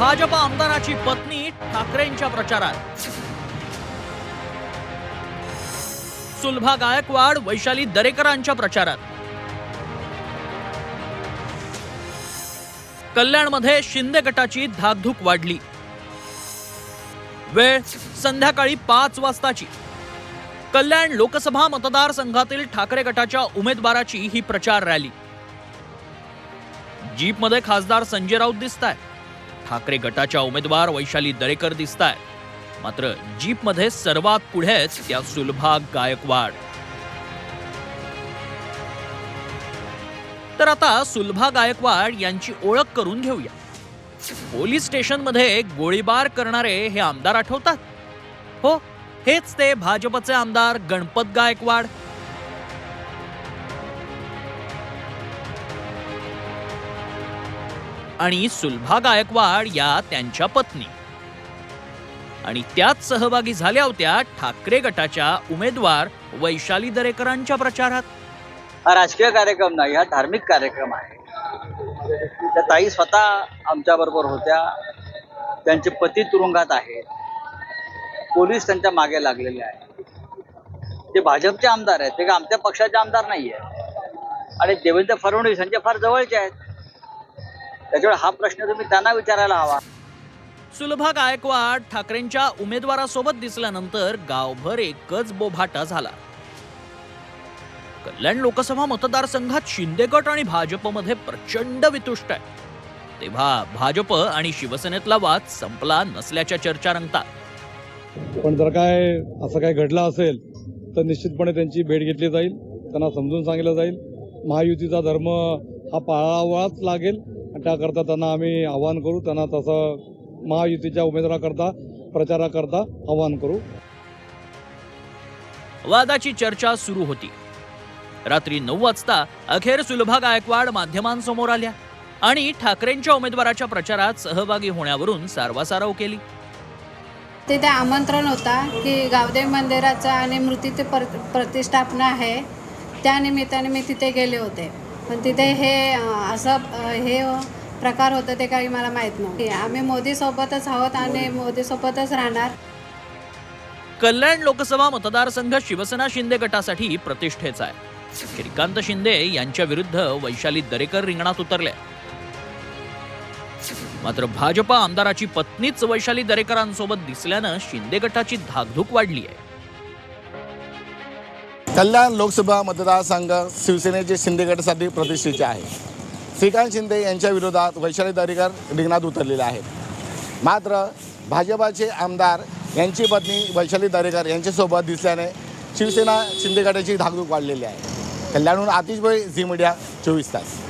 भाजप आमदाराची पत्नी ठाकरेंच्या प्रचारात. सुलभा गायकवाड वैशाली दरेकरांच्या प्रचारात. कल्याणमध्ये शिंदे गटाची धाकधूक वाढली. वेळ संध्याकाळी पाच वाजताची. कल्याण लोकसभा मतदारसंघातील ठाकरे गटाच्या उमेदवाराची ही प्रचार रॅली. जीपमध्ये खासदार संजय राऊत दिसताय ठाकरे गटाच्या उमेदवार वैशाली दरेकर दिसताय. मात्र जीपमध्ये सर्वात पुढेच त्या सुलभा गायकवाड. तर आता सुलभा गायकवाड यांची ओळख करून घेऊया. पोलीस स्टेशनमध्ये गोळीबार करणारे हे आमदार आठवतात? हो हेच ते भाजपचे आमदार गणपत गायकवाड. आणि सुलभा गायकवाड या त्यांच्या पत्नी. आणि त्यात सहभागी झाल्या होत्या ठाकरे गटाच्या उमेदवार वैशाली दरेकरांच्या प्रचारात. हा राजकीय कार्यक्रम नाही हा धार्मिक कार्यक्रम आहे. त्या ताई स्वतः आमच्या बरोबर होत्या. त्यांचे पती तुरुंगात आहेत. पोलीस त्यांच्या मागे लागलेले आहेत. ते भाजपचे आमदार आहेत ते का आमच्या पक्षाचे आमदार नाही आहे आणि देवेंद्र फडणवीस यांच्या फार जवळचे आहेत. त्याच्यामुळे हा प्रश्न तुम्ही त्यांना विचारायला हवा. सुलभा गायकवाड ठाकरेंच्या उमेदवारासोबत दिसल्यानंतर गावभर एकच बोभाटा झाला. कल्याण लोकसभा मतदारसंघात शिंदे गट आणि भाजपमध्ये प्रचंड वितुष्ट आहे. तेव्हा भाजप आणि शिवसेनेतला वाद संपला नसल्याच्या चर्चा रंगतात. पण जर काय असं काय घडलं असेल तर निश्चितपणे त्यांची भेट घेतली जाईल त्यांना समजून सांगितलं जाईल. महायुतीचा धर्म हा पाळावाच लागेल. त्याकरता त्यांना आम्ही आवाहन करू त्यांना तसं महायुतीच्या उमेदवाराकरता प्रचाराकरता आवाहन करू. वादाची चर्चा सुरू होती. रात्री नऊ वाजता अखेर सुलभा गायकवाड माध्यमांसमोर आल्या आणि ठाकरेंच्या उमेदवाराच्या प्रचारात सहभागी होण्यावरून सारवासारव केली. तिथे आमंत्रण होता की गावदेव मंदिराचा आणि मृत्यूची पर प्रतिष्ठापना आहे. त्या निमित्ताने मी तिथे गेले होते. पण तिथे हे अं, असं हे प्रकार होतं ते काही मला माहीत नव्हते. आम्ही मोदीसोबतच आहोत आणि मोदीसोबतच राहणार. कल्याण लोकसभा मतदारसंघ शिवसेना शिंदे गटासाठी प्रतिष्ठेचा आहे. श्रीकांत शिंदे यांच्या विरुद्ध वैशाली दरेकर रिंगणात उतरले. मात्र भाजप आमदाराची पत्नीच वैशाली दरेकरांसोबत दिसल्यानं शिंदे गटाची धाकधूक वाढली आहे. कल्याण लोकसभा मतदारसंघ शिवसेनेचे शिंदे गटासाठी प्रतिष्ठेचे आहे. श्रीकांत शिंदे यांच्या विरोधात वैशाली दरेकर रिंगणात उतरलेले आहेत. मात्र भाजपाचे आमदार यांची पत्नी वैशाली दरेकर यांच्यासोबत दिसल्याने शिवसेना शिंदे गटाची धाकधूक वाढलेली आहे. कल्याणहून आतिशभाई झी मीडिया चोवीस तास.